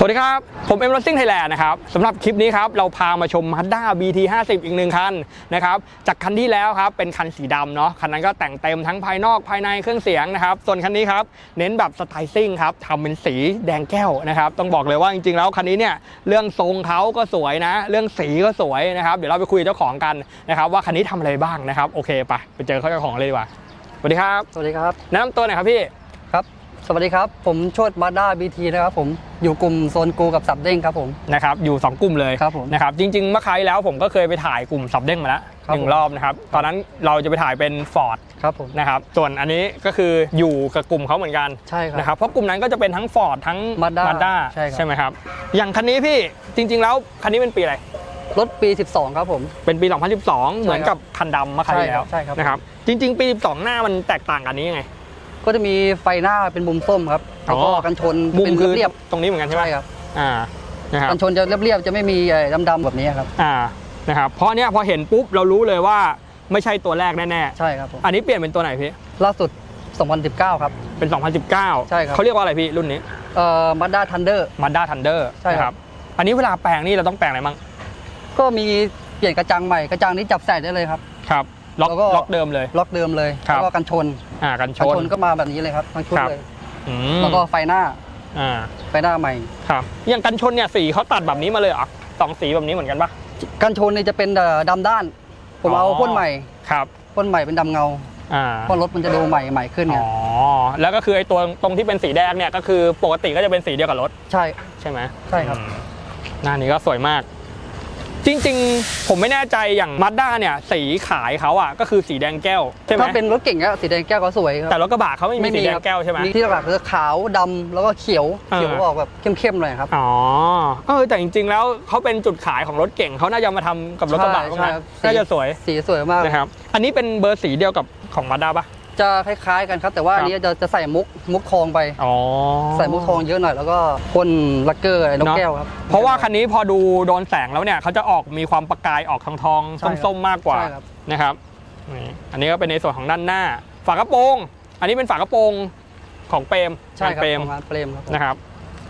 สวัสดีครับ ผมเอ็มรถซิ่งไทยแลนด์นะครับสำหรับคลิปนี้ครับเราพามาชม Mazda BT 50อีกหนึ่งคันนะครับจากคันที่แล้วครับเป็นคันสีดำเนาะคันนั้นก็แต่งเต็มทั้งภายนอกภายในเครื่องเสียงนะครับส่วนคันนี้ครับเน้นแบบสไตล์ซิ่งครับทำเป็นสีแดงแก้วนะครับต้องบอกเลยว่าจริงๆแล้วคันนี้เนี่ยเรื่องทรงเขาก็สวยนะ เรื่องสีก็สวยนะครับเดี๋ยวเราไปคุยกับเจ้าของกันนะครับว่าคันนี้ทำอะไรบ้างนะครับโอเคไปไปเจอเขาเจ้าของเลยดีกว่าสวัสดีครับสวัสดีครับแนะนำตัวหน่อยครับพี่ครับ สวัสดีครับ ผมโชดมาด้าบีทีนะครับผมอยู่กลุ่มโซนกูกับสับเด้งครับผมนะครับอยู่ 2 กลุ่มเลยครับผมนะครับจริงๆเมื่อครั้งที่แล้วผมก็เคยไปถ่ายกลุ่มสับเด้งมาแล้วครับหนึ่งผมรอบนะครับตอนนั้นเราจะไปถ่ายเป็น Ford ครับผมนะครับส่วนอันนี้ก็คืออยู่กับกลุ่มเขาเหมือนกันใช่ครับนะครับเพราะกลุ่มนั้นก็จะเป็นทั้ง Ford ทั้ง Mazda Mazda ใช่ครับใช่ไหมครับอย่างคันนี้พี่จริง ๆ แล้วคันนี้เป็นปีอะไรรถปี 12 ครับผม เป็นปี 2012 เหมือนกับคันดำเมื่อครั้งที่แล้วใช่ครับใช่ครับนะครับ จริง ๆ ปี 12 หน้ามันแตกต่างกันนี้ยังไง ก็จะมีไฟหน้าเป็นมุมส้มครับแล้วก็อ๋อกันชนมุมเป็นคือเรียบตรงนี้เหมือนกันๆใช่ไหมใช่ครับอ่านะครับกันชนจะเรียบๆจะไม่มีดำๆแบบนี้ครับอ่านะครับเพราะเนี้ยพอเห็นปุ๊บเรารู้เลยว่าไม่ใช่ตัวแรกแน่ๆใช่ครับผมอันนี้เปลี่ยนเป็นตัวไหนพี่ล่าสุด 2019 ครับ เป็น 2019 ใช่ครับเขาเรียกว่าอะไรพี่รุ่นนี้เอ่อมาด้าทันเดอร์ Mazda Thunder ใช่ครับนะอันนี้เวลาแปลงนี่เราต้องแปลงอะไรบ้างก็มีเปลี่ยนกระจังใหม่กระจังนี้จับใส่ได้เลยครับครับล็อกแล้วก็ล็อกเดิมเลย ล็อกเดิมเลยครับแล้วก็กันชน อ่ากันชกันน ชนก็มาแบบนี้เลยครับทั้งชุดครับ เลยอืมแล้วก็ไฟหน้าอ่าไฟหน้าใหม่ ครับอย่างกันชนเนี่ยสีเขาตัดแบบนี้มาเลยเหรอสองสีแบบนี้เหมือนกันปะ กันชนนี่จะเป็นเอ่อดำด้าน ผมเอาอ๋อ พ่นใหม่ครับ พ่นใหม่เป็นดำเงาอ่าเพราะรถมันจะดูใหม่ใหม่ขึ้นไงอ๋อแล้วก็คือไอ้ตัวตรงที่เป็นสีแดงเนี่ยก็คือปกติก็จะเป็นสีเดียวกับรถใช่ ใช่ไหมใช่ครับ อืมหน้านี้ก็สวยมาก จริง ๆ ผมไม่แน่ใจอย่างมาด้าเนี่ยสีขายเขาอะก็คือสีแดงแก้วใช่ไหมถ้าเป็นรถเก่งก็สีแดงแก้วก็สวยครับ แต่รถกระบะเขาไม่มีสีแดงครับแก้วใช่ไหมที่หลักๆคือขาวดำแล้วก็เขียวอ่าเขียวออกแบบเข้มๆหน่อยครับอ๋อเออแต่จริง ๆ แล้วเขาเป็นจุดขายของรถเก่งเขาน่าจะมาทำกับรถกระบะใช่บ้างใช่นะครับน่าจะสวยสีสวยมากนะครับอันนี้เป็นเบอร์สีเดียวกับของมาด้าปะ จะคล้ายๆกันครับ แต่ว่าครับอันนี้จะจะใส่มุกมุกทองไปอ๋อใส่มุกทองเยอะหน่อย แล้วก็พ่นลักเกอร์ไอ้นกเนอะแก้วครับ เพราะว่าคันนี้พอดูโดนแสงแล้วเนี่ยเขาจะออกมีความประกายออกทองทองๆใช่ครับส้มๆมากกว่าใช่ครับนะครับนี่อันนี้ก็เป็นในส่วนของด้านหน้า ฝากระโปรง อันนี้เป็นฝากระโปรงของเปรมใช่งานครับเปรมของงานเปรมครับผมนะครับ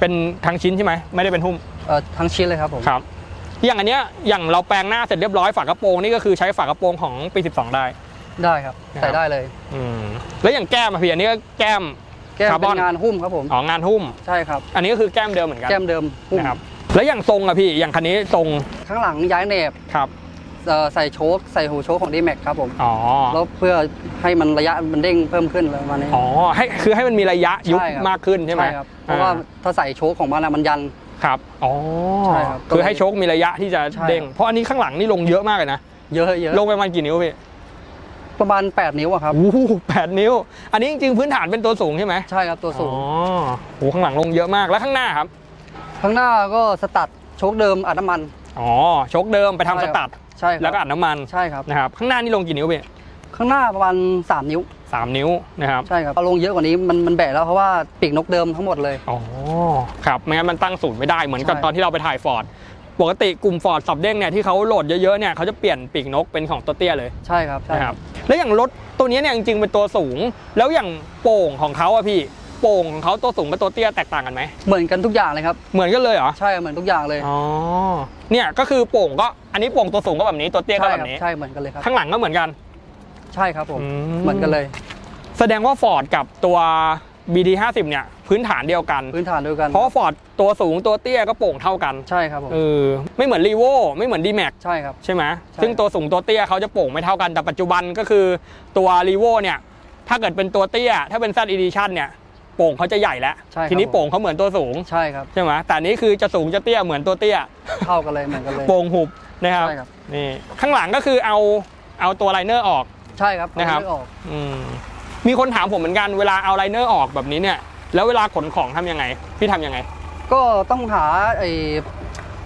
เป็นทั้งชิ้นใช่ไหมไม่ได้เป็นหุ้มเอ่อทั้งชิ้นเลยครับผมครับอย่างอันเนี้ยอย่างเราแปลงหน้าเสร็จเรียบร้อยฝากระโปรงนี่ก็คือใช้ฝากระโปรงของปี 12 ได้ ได้ครับนะครับใส่ได้เลย อืมแล้วอย่างแก้มอะพี่อันนี้ก็แก้ม แก้มคาร์บเป็อน นงานหุ้มครับผมอ๋องานหุ้ม ใช่ครับ อันนี้ก็คือแก้มเดิมเหมือนกันแก้มเดิมหุ้มนะครับแล้วอย่างทรงอะพี่อย่างคันนี้ทรงข้างหลังย้ายแหนบครับเอ่อใส่โชคใส่หูโชคของ d m a x ครับผมอ๋อแล้วเพื่อให้มันระยะมันเด้งเพิ่มขึ้นอะไรประมาณนี้ อ๋อให้คือให้มันมีระยะยุบใช่ครับ มากขึ้นใช่ไหมครับเพราะว่าอ่ถ้าใส่โชคของมันอะมันยัน ครับอ๋อใช่ครับคือให้โชคมีระยะที่จะใช่ เด้งเพราะอันนี้ข้างหลังนี่ลงเยอะมากเลยนะเยอะเยอะลงไปประมาณกี่นิ้วพี่ ประมาณ 8 นิ้วอะครับ โอ้โหแปดนิ้ว อันนี้จริงๆพื้นฐานเป็นตัวสูงใช่ไหมใช่ครับตัวสูง อ๋อโหข้างหลังลงเยอะมากแล้วข้างหน้าครับ ข้างหน้าก็สตัดโชคเดิมอัดน้ำมัน อ๋อโชคเดิมไปทำสใช่ครับตัดใช่ครับแล้วก็อัดน้ำมันใช่ครับ นะครับ ข้างหน้านี่ลงกี่นิ้วพี่ข้างหน้าประมาณ 3 นิ้ว สามนิ้วนะครับ ใช่ครับเอาลงเยอะกว่านี้มันมันแบะแล้วเพราะว่าปีกนกเดิมทั้งหมดเลย อ๋อ ครับ ไม่งั้นมันตั้งศูนย์ไม่ได้ เหมือนกับใช่ ตอนที่เราไปถ่ายฟอร์ด ปกติกลุ่มฟอร์ดสับเด้งเนี่ยที่เขาโหลดเยอะๆเนี่ยเขาจะเปลี่ยนปีกนกเป็นของตัวเตี้ยเลยใช่ครับใช่นะครับแล้วอย่างรถตัวนี้เนี่ยจริงๆเป็นตัวสูง แล้วอย่างโป่งของเขาอะพี่โป่งของเขาตัวสูงกับตัวเตี้ยแตกต่างกันไหมเหมือนกันทุกอย่างเลยครับเหมือนกันเลยเหรอใช่เหมือนทุกอย่างเลยอ๋อเนี่ยก็คือโป่งก็อันนี้โป่งตัวสูงก็แบบนี้ตัวเตี้ยก็ใช่แบครับบนี้ใช่เหมือนกันเลยครับข้างหลังก็เหมือนกัน ใช่ครับผมอืเหมือนกันเลย แสดงว่าฟอร์ดกับตัว BD 50เนี่ยพื้นฐานเดียวกัน พื้นฐานเดียวกันเพราะฟอร์ดตัวสูงตัวเตี้ยก็โป่งเท่ากันใช่ครับผมเออไม่เหมือนรีโวไม่เหมือน d m a x ใช่ครับใช่ไหมใช่ซึ่งตัวสูงตัวเตี้ยเขาจะโป่งไม่เท่ากันแต่ปัจจุบันก็คือตัวรีโวเนี่ยถ้าเกิดเป็นตัวเตี้ย ถ้าเป็น Z Edition เนี่ยโป่งเขาจะใหญ่แล้วใช่ครับทีนี้โป่งเขาเหมือนตัวสูง ใช่ครับ ใช่ไหมแต่อันนี้คือจะสูงจะเตี้ยเหมือนตัวเตี้ย เท่ากันเลยเหมือนกันเลย โป่งหุบนะครับใช่ครับนี่ ข้างหลังก็คือเอาเอาตัวไลเนอร์ออก ใช่ครับนะครับเอาไม่ออกอื มมีคนถามผมเหมือนกันเวลาเอาไลเนอร์ออกแบบนี้เนี่ยแล้วเวลาขนของทำยังไง พี่ทำยังไง ก็ต้องหาไอ้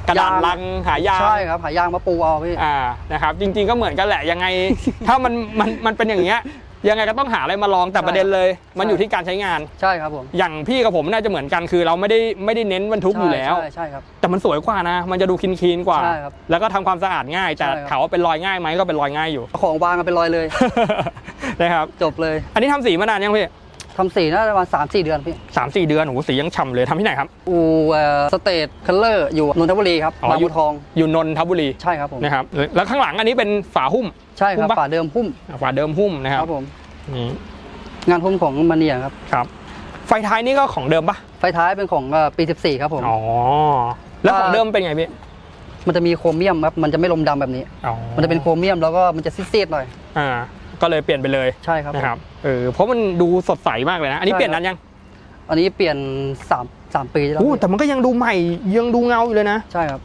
กระดาษยางลังหายางใช่ครับหายางมาปูเอาพี่อ่านะครับจริงๆก็เหมือนกันแหละยังไง ถ้ามันมันมันเป็นอย่างเงี้ยยังไงก็ต้องหาอะไรมาลองแต่ใช่ประเด็นเลย มันใช่อยู่ที่การใช้งานใช่ครับผมอย่างพี่กับผมน่าจะเหมือนกันคือ เราไม่ได้ไม่ได้เน้นบรรทุกอยู่แล้วใช่ใช่ครับแต่มันสวยกว่านะ มันจะดูคลีนๆกว่าใช่ครับแล้วก็ทำความสะอาดง่ายแต่ใช่ครับถามว่าเป็นรอยง่ายไหมก็เป็นรอยง่ายอยู่เอาของวางกันเป็นรอยเลย นะครับ จบเลย อันนี้ทำสีมานานยังพี่ทำสีน่าจะประมาณสามสี่เดือนพี่สามสี่เดือนโอ้โหสียังฉ่ำเลยทำที่ไหนครับ อูสเตทคัลเลอร์อยู่นนทบุรีครับอ๋อบางอยู่บัวทองอยู่นนทบุรีใช่ครับผมนะครับแล้วข้างหลังอันนี้เป็นฝาหุ้ม ใช่ครับหุ้มปะ ฝาเดิมพุ่มฝาเดิมหุ้มนะคครัรับบผมนี่งานพุ่มของมาเนียครับครับ ไฟท้ายนี่ก็ของเดิมปะไฟท้ายเป็นของเอ่อปี 14 ครับผม อ๋อแล้วของว่าเดิมเป็นไงพี่มันจะมีโครเมียมครับมันจะไม่ลมดำแบบนี้ อ๋อมันจะเป็นโครเมียมแล้วก็มันจะซีดๆหน่อย อ่า ก็เลยเปลี่ยนไปเลยใช่ครับผมนะครับเออเพราะมันดูสดใสมากเลยนะ อันนี้ใช่เปลี่ยนนั้นยัง อันนี้เปลี่ยน3 3ปีแล้วโอ้แต่มันก็ยังดูใหม่ยังดูเงาอยู่เลยนะ ใช่ครับ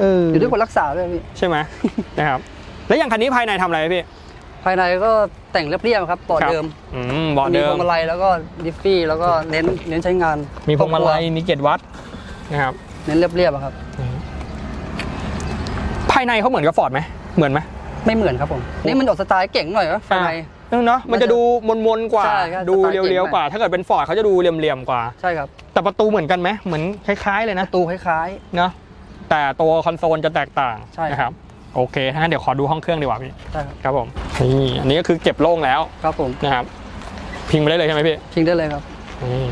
เอออยู่ด้วยคนรักษาด้วยพี่ใช่ไหมนะครับ แล้วอย่างคันนี้ภายในทำอะไรพี่ ภายในก็แต่งเรียบๆครับเบาะครับเดิมอืมเบาะมีเดิพมวงมาลัยแล้วก็ดิฟฟี่แล้วก็เน้นเน้นใช้งาน มีพวงมาลัยมีเกจวัดนะครับ เน้นเรียบๆอะครับ ภายในเขาเหมือนกับฟอร์ดไหมเหมือนไหม ไม่เหมือนครับผม นี่มันออกสไตล์เก่งหน่อยนะภายในเออเนาะมันจะดูมนๆกว่า ใช่ครับดูสไตล์เก่งเรียวๆกว่า ถ้าเกิดเป็นฟอร์ดเขาจะดูเหลี่ยมๆกว่า ใช่ครับ แต่ประตูเหมือนกันไหมเหมือนคล้ายๆเลยปนะระตูคล้าย เนาะแต่ตัวคอนโซลจะแตกต่างใช่ นะครับโอเคถ้างั้นเดี๋ยวขอดูห้องเครื่องดีกว่าพี่ๆใช่ครับครับผมนี่อันนี้ก็คือเก็บโล่งแล้วครับผมนะครับพิงไปได้เลยใช่ไหมพี่ทิ้งได้เลยครับ นี่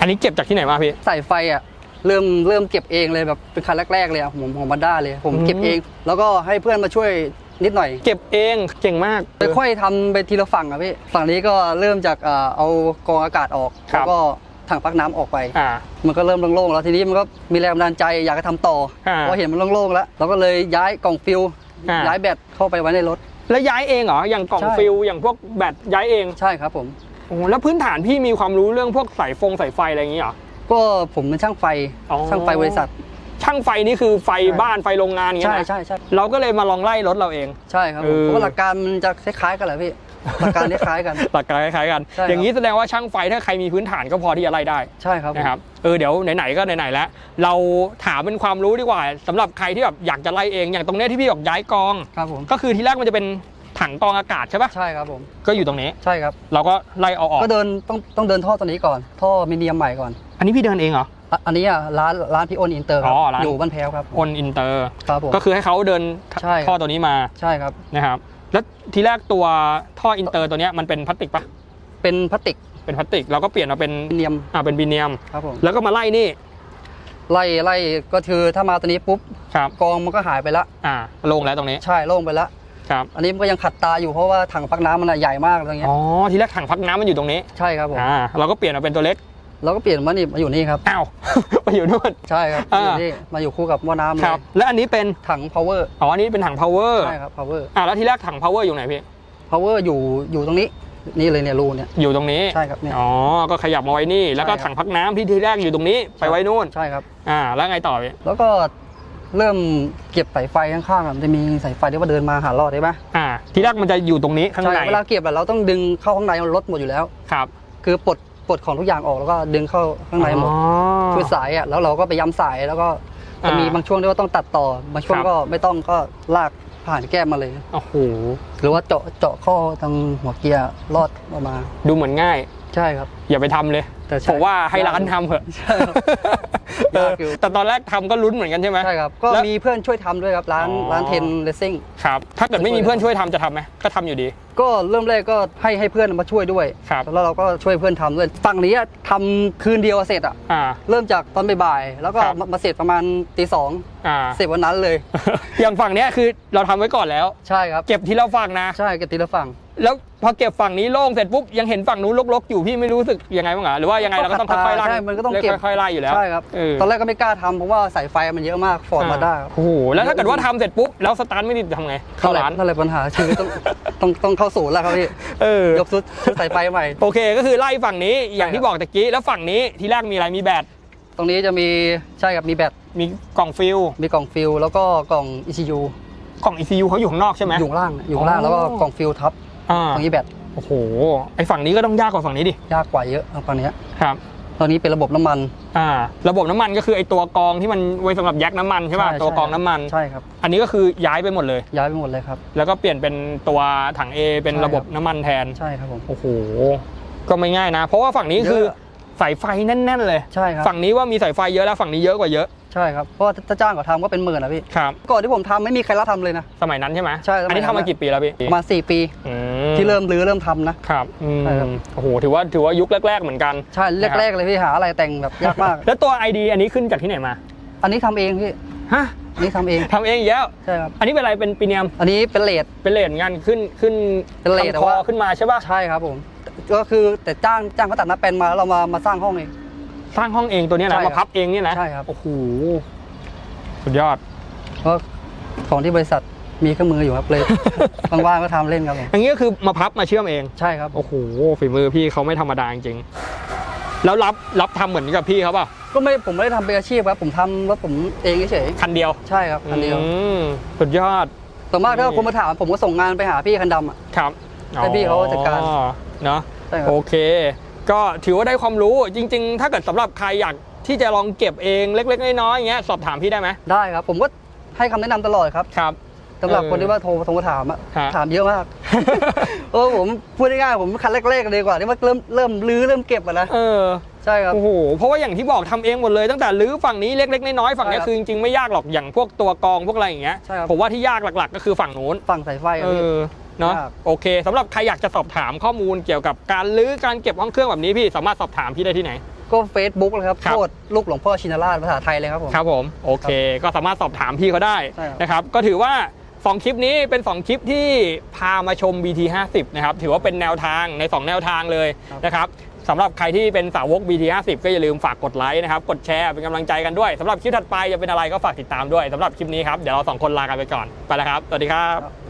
อันนี้เก็บจากที่ไหนมาพี่ สายไฟอะเริ่มเริ่มเก็บเองเลยแบบเป็นคันแรกๆเลยอะผมของมาด้าเลย ผมอืมเก็บเอง แล้วก็ให้เพื่อนมาช่วย นิดหน่อย เก็บเองเก่งมาก ค่อยๆทำไปทีละฝั่งอะพี่ ฝั่งนี้ก็เริ่มจากเอ่อเอากรองอากาศออกครับ แล้วก็ถังพักน้ำออกไป อ่า มันก็เริ่มโล่งๆแล้วทีนี้มันก็มีแรงบันดาลใจอยากจะทำต่ออ่าเพราะเห็นมันโล่งๆแล้วเราก็เลยย้ายกล่องฟิลอ่า ย้ายแบตเข้าไปไว้ในรถ แล้วย้ายเองเหรอ อย่างกล่องใช่ ฟิลอย่างพวกแบตย้ายเองใช่ครับผม โอ้โหแล้วพื้นฐานพี่มีความรู้เรื่องพวกสายฟงสายไฟอะไรอย่างนี้เหรอ ก็ผมเป็นช่างไฟอ๋อ ช่างไฟบริษัท ช่างไฟนี่คือไฟใช่บ้านไฟโรงงานอย่างเงี้ใช่ยนะใช่ใช่เราก็เลยมาลองไล่รถเราเอง ใช่ครับเอผมอเพราะว่าหลักการมันจะคล้ายๆกันแหละพี่หลักการคล้ายๆกัน หลักการคล้ายๆกัน ใช่ครับ อย่างนี้แสดงว่าช่างไฟถ้าใครมีพื้นฐานก็พอที่จะไล่ได้ใช่ครับผมนะครับเออเดี๋ยวไหนๆก็ไหนๆแล้ว เราถามเป็นความรู้ดีกว่าสำหรับใครที่แบบอยากจะไล่เองอย่างตรงเนี้ยที่พี่บอกย้ายกอง ครับผมก็คือที่แรกมันจะเป็นถังกรองอากาศใช่ปะใช่ครับผมก็อยู่ตรงนี้ ใช่ครับ เราก็ไล่เอาออก ก็เดินต้องต้องเดินท่อตัวนี้ก่อน ท่อมิเนียมใหม่ก่อน อันนี้พี่เดินเองเหรอ อะอันนี้อะร้านร้านพี่โอนอินเตอร์ครัอ๋อร้าน อยู่บ้านแพ้วครับอนอินเตอร์ ครับผม ก็คือให้เขาเดินใช่ ท่อตัวนี้มาใช่ครับ นะครับ แล้วทีแรกตัวท่ออินเตอร์ตัวเนี้ยมันเป็นพลาสติกปะเป็นพลาสติกเป็นพลาสติกเราก็เปลี่ยนมาเป็นมิเนียมอ่าเป็นบีเนียม ครับผมแล้วก็มาไล่นี่ไล่ไล่ก็คือถ้ามาตัวนี้ปุ๊บครับกองมันก็หายไปละ อ่าโล่งแล้วตรงนี้ใช่โล่งไปละ ครับอันนี้มันก็ยังขัดตาอยู่เพราะว่าถังพักน้ำมันอะใหญ่มากอะไรเงี้ยอ๋อทีแรกถังพักน้ำมันอยู่ตรงนี้ใช่ครับผมอ่าเราก็เปลี่ยนมาเป็นตัวเล็ก เราก็เปลี่ยนมานี่มาอยู่นี่ครับอ้าวไปอยู่นู่นใช่ครับอ่าอยู่นี่มาอยู่คู่กับหม้อน้ำเลคยรับ และอันนี้เป็นถัง power อ๋ออันนี้เป็นถัง power ใช่ครับ power อ่าแล้วทีแรกถัง power อยู่ไหนพี่ power อยู่อยู่ตรงนี้นี่เลยเนี่ยรูเนี่ยอยู่ตรงนี้ใช่ครับเนี่ยอ๋อก็ขยับมาไว้นี่ แล้วก็ใช่ครับถังพักน้ำที่ทีแรกอยู่ตรงนี้ไปไว้นู่นใช่ครับอ่าแล้วไงต่อพี่แล้วก็เริ่มเก็บสายไฟข้างๆอะมันจะมีสายไฟที่ว่าเดินมาหารอดได้ไหมอ่า ทีแรกมันจะอยู่ตรงนี้ข้างใช่ในเวลาเก็บอะเราต้องดึงเข้าข้างในรถหมดอยู่แล้วครับ คือปลด ปลดของทุกอย่างออกแล้วก็ดึงเข้าข้างในหมดอ๋อคือสายอะแล้วเราก็ไปย้ำสายแล้วก็จะอ่ามีมีบางช่วงที่ว่าต้องตัดต่อบางช่วงครับก็ไม่ต้องก็ลากผ่านแก้มมาเลยโอ้โหหรือว่าเจาะเจาะข้อทางหัวเกียร์ลอดออกมา ดูเหมือนง่าย ใช่ครับ อย่าไปทำเลยแต่ใช่ผมว่าให้ร้านทำเถอะใช่ครับเออ ยากอยู่ แต่ตอนแรกทำก็ลุ้นเหมือนกันใช่ไหม ใช่ครับ ก็แล้วมีเพื่อนช่วยทำด้วยครับ ร้านอ๋อ ร้านเทนเลสซิ่ง ครับ ถ้าเกิดไม่มีเพื่อนช่วยทำจะทำไหมก็ทำอยู่ดี ก็เริ่มแรกก็ให้ให้เพื่อนมาช่วยด้วย ครับ แล้วเราก็ช่วยเพื่อนทำด้วย ฝั่งนี้อะทำคืนเดียวเสร็จอะ อ่า เริ่มจากตอนบ่ายๆแล้วก็ครับ มามาเสร็จประมาณตีสองอ่า เสร็จวันนั้นเลย อย่างฝั่งเนี้ยคือเราทำไว้ก่อนแล้ว ใช่ครับ เก็บทีละฝั่งนะ ใช่กับตีละฝั่ง แล้วพอเก็บฝั่งนี้โล่งเสร็จปุ๊บยังเห็นฝั่งนู้นรกๆอยู่พี่ไม่รู้สึกยังไงบ้างเหรอหรือว่ายังไงเราก็ต้องค่อยๆไล่ใช่มันก็ต้องเก็บค่อยๆไล่อยู่แล้วใช่ครับเออตอนแรกก็ไม่กล้าทำเพราะว่าสายไฟมันเยอะมากฟอร์ดมาได้โอ้โหแล้วถ้าเกิดว่าทำเสร็จปุ๊บแล้วสตาร์ทไม่ติดทำไงเข้าร้านนั่นแหละปัญหาชีวิตต้องต้องต้องเข้าศูนย์แล้วครับพี่เออยกชุดชุดสายไฟใหม่โอเค ก็คือไล่ฝั่งนี้อย่างที่ใช่ครับบอกตะกี้แล้วฝั่งนี้ที่แรกมีอะไรมีแบตตรงนี้จะมีใช่ครับมีแบตมีกล่องฟิลมีกล่องฟิลแล้วก็กล่อง ECU กล่อง ECU เขาอยู่ข้างนอกใช่ไหมอยู่ข้างล่างอยู่ข้างล่างอ๋อแล้วก็กล่องฟิลทับ อ่า ตรงนี้แบตโอ้โห ไอฝั่งนี้ก็ต้องยากกว่าฝั่งนี้ดิ ยากกว่าเยอะฝั่งเนี้ยครับตอนนี้เป็นระบบน้ำมัน อ่า ระบบน้ำมันก็คือไอตัวกรองที่มันไว้สำหรับแยกน้ำมันใช่ป่ะตัวกรองน้ำมัน ใช่ครับ อันนี้ก็คือย้ายไปหมดเลย ย้ายไปหมดเลยครับ แล้วก็เปลี่ยนเป็นตัวถัง A เป็นใช่ครับ ระบบน้ำมันแทน ใช่ครับผม โอ้โห ก็ไม่ง่ายนะ เพราะว่าฝั่งนี้คือเยอะ สายไฟแน่น ๆ เลย ใช่ครับ ฝั่งนี้ว่ามีสายไฟเยอะแล้วฝั่งนี้เยอะกว่าเยอะ ใช่ครับเพราะว่าถ้าจ้างเขาทำก็เป็นหมื่นนะพี่ครับ ก่อนที่ผมทำไม่มีใครรับทำเลยนะ สมัยนั้นใช่ไหมใช่สมัยนั้น อันนี้ทำมากี่ปีแล้วพี่ประมาณ4ปี อืที่เริ่มรื้อเริ่มทำนะ ครับอืมใช่ครับ โอ้โหถือว่าถือว่ายุคแรก ๆ เหมือนกัน ใช่แรกๆเลยพี่หาอะไรแต่งแบบยากมาก แล้วตัว ID อันนี้ขึ้นจากที่ไหนมาอันนี้ทำเองพี่ฮะอันนี้ทำเองทำเองอีกแล้วใช่ครับอันนี้เป็นอะไรเป็นปีเนียมอันนี้เป็นเลทเป็นเลนงานขึ้นขึ้นเป็นเลททำแต่คอว่า ขึ้นมาใช่ป่ะใช่ครับผม ก็คือแต่จ้างจ้างเขาตัดหน้าแปลนมาแล้วเรามามาสร้างห้องเอง สร้างห้องเองตัวเนี้ยใช่นะครับมาพับเองเนี่ยนะใช่ครับ โอ้โหสุดยอด เพราะของที่บริษัทมีเครื่องมืออยู่ครับเลย ว่างๆก็ทำเล่นครับผมอย่างนี้ก็คือมาพับมาเชื่อมเอง ใช่ครับ โอ้โหฝีมือพี่เขาไม่ธรรมดาจริงๆแล้วรับรับทำเหมือนกับพี่เขาเปล่ะก็ไม่ผมไม่ได้ทำเป็นอาชีพครับ ผมทำรถผมเองเฉยคันเดียวๆใช่ครับคันเดียวอืมสุดยอดส่วนมากถ้าคนมาถามผมก็ส่งงานไปหาพี่คันดำอะ ครับให้พี่เขาจัดการ อ๋อเนาะใช่ครับ โอเค ก็ถือว่าได้ความรู้จริง ๆ ถ้าเกิดสำหรับใครอยากที่จะลองเก็บเองเล็ก ๆ น้อยๆอย่างเงี้ยสอบถามพี่ได้ไหมได้ครับ ผมก็ให้คำแนะนำตลอดครับครับสำหรับเออคนที่ว่าโทรโทรมาถามอะฮะถามเยอะมากเออผมพูดง่ายๆผมคันแรกๆเลยดีกว่าที่ว่าเริ่มเริ่มรื้อเริ่มเก็บอะนะเออใช่ครับโอ้โหเพราะว่าอย่างที่บอกทำเองหมดเลยตั้งแต่รื้อฝั่งนี้เล็กๆน้อยๆฝั่งเนี้ยใช่ครับคือจริงๆไม่ยากหรอกอย่างพวกตัวกรองพวกอะไรอย่างเงี้ยใช่ครับผมว่าที่ยากหลักๆ ก็คือฝั่งนู้นฝั่งสายไฟอะเอพี่อ เนาะยากโอเคสำหรับใครอยากจะสอบถามข้อมูลเกี่ยวกับการรื้อการเก็บห้องเครื่องแบบนี้พี่สามารถสอบถามพี่ได้ที่ไหน ก็เฟซบุ๊กเลยครับครับ โทษลูกหลวงพ่อชินราชภาษาไทยเลยครับผม ครับผมโอเค ก็สามารถสอบถามพี่เขาได้ใช่ครับ นะครับ ก็ถือว่า 2 คลิปนี้เป็น 2 คลิปที่พามาชม BT 50นะครับ ถือว่าเป็นแนวทางใน 2 แนวทางเลยนะครับสำหรับใครที่เป็นสาวก BT 50ก็อย่าลืมฝากกดไลค์นะครับ กดแชร์เป็นกำลังใจกันด้วยสำหรับคลิปถัดไปจะเป็นอะไรก็ฝากติดตามด้วยสำหรับคลิปนี้ครับ เดี๋ยวเราสองคนลากันไปก่อนไปแล้วครับ สวัสดีครับ ครับ